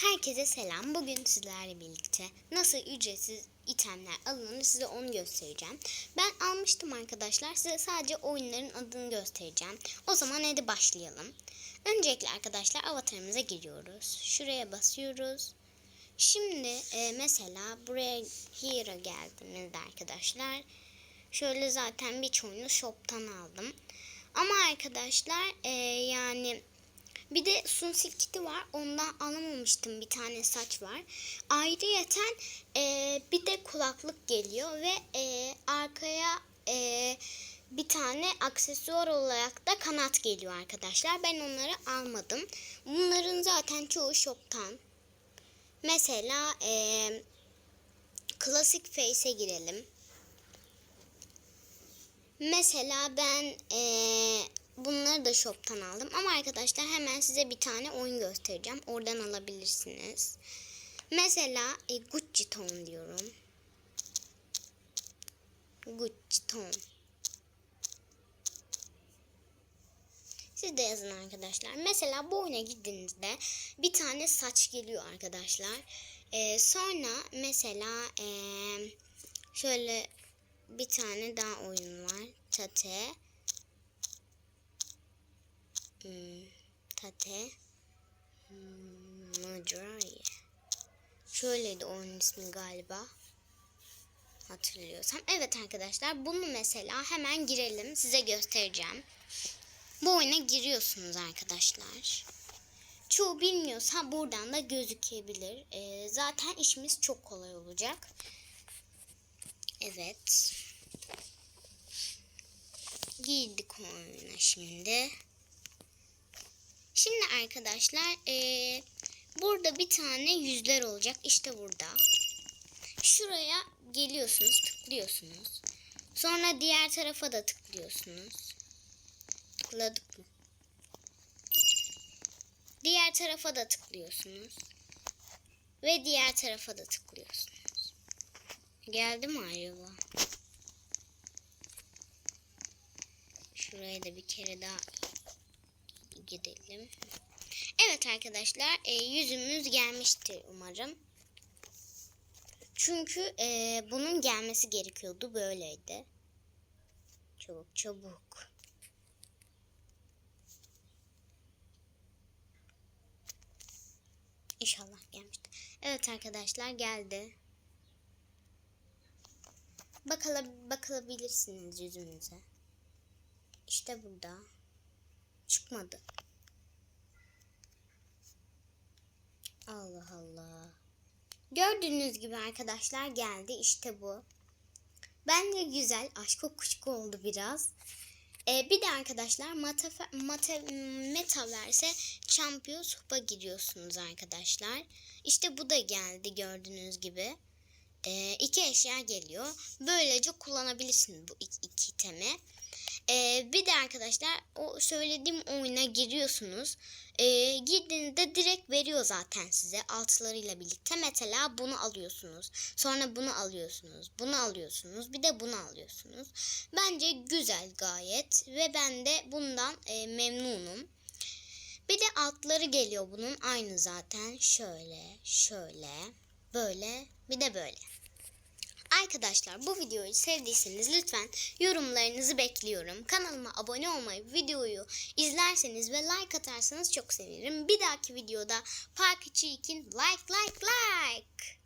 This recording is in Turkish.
Herkese selam. Bugün sizlerle birlikte nasıl ücretsiz itemler alınır size onu göstereceğim. Ben almıştım arkadaşlar. Size sadece oyunların adını göstereceğim. O zaman hadi başlayalım. Öncelikle arkadaşlar avatarımıza giriyoruz. Şuraya basıyoruz. Şimdi e, mesela buraya Hero geldiğimizde arkadaşlar şöyle zaten birçoğunu shop'tan aldım. Ama arkadaşlar e, yani bir de sunsil kiti var. Ondan alamamıştım. Bir tane saç var. Ayrıyeten e, bir de kulaklık geliyor ve e, arkaya e, bir tane aksesuar olarak da kanat geliyor arkadaşlar. Ben onları almadım. Bunların zaten çoğu shop'tan. Mesela e, Classic Face'e girelim. Mesela ben eee, bunları da shop'tan aldım. Ama arkadaşlar hemen size bir tane oyun göstereceğim. Oradan alabilirsiniz. Mesela e, Gucci Ton diyorum. Gucci Ton. Siz de yazın arkadaşlar. Mesela bu oyuna gittiğinizde bir tane saç geliyor arkadaşlar. Ee, sonra mesela ee, şöyle bir tane daha oyun var. Tate. Hmm, tate. Hmm, Madraya. Şöyleydi oyunun ismi galiba. Hatırlıyorsam. Evet arkadaşlar bunu mesela hemen girelim. Size göstereceğim. Bu oyuna giriyorsunuz arkadaşlar. Çoğu bilmiyorsa buradan da gözükebilir. Ee, zaten işimiz çok kolay olacak. Evet. Girdik oyuna şimdi. Şimdi arkadaşlar eee, burada bir tane yüzler olacak. İşte burada. Şuraya geliyorsunuz, tıklıyorsunuz. Sonra diğer tarafa da tıklıyorsunuz. Tıkladık mı? Diğer tarafa da tıklıyorsunuz. Ve diğer tarafa da tıklıyorsunuz. Geldi mi acaba? Şuraya da bir kere daha gidelim. Evet arkadaşlar e, yüzümüz gelmiştir umarım. Çünkü e, bunun gelmesi gerekiyordu böyleydi. Çabuk çabuk. İnşallah gelmiştir. Evet arkadaşlar geldi. Bakala, bakabilirsiniz yüzümüze. İşte burada. Çıkmadı. Allah Allah. Gördüğünüz gibi arkadaşlar geldi. İşte bu. Bence güzel. Aşk kuşku oldu biraz. Ee, bir de arkadaşlar mata, mata, Metaverse'e Champions Hub'a giriyorsunuz arkadaşlar. İşte bu da geldi gördüğünüz gibi. Ee, iki eşya geliyor. Böylece kullanabilirsiniz bu iki, iki itemi. Ee, bir de arkadaşlar o söylediğim oyuna giriyorsunuz. Ee, girdiğinizde direkt veriyor zaten size altlarıyla birlikte. Mesela bunu alıyorsunuz. Sonra bunu alıyorsunuz. Bunu alıyorsunuz. Bir de bunu alıyorsunuz. Bence güzel gayet. Ve ben de bundan e, memnunum. Bir de altları geliyor bunun aynı zaten. Şöyle, şöyle, böyle, bir de böyle. Arkadaşlar bu videoyu sevdiyseniz lütfen yorumlarınızı bekliyorum. Kanalıma abone olmayı, videoyu izlerseniz ve like atarsanız çok sevinirim. Bir dahaki videoda Park 2 like like like.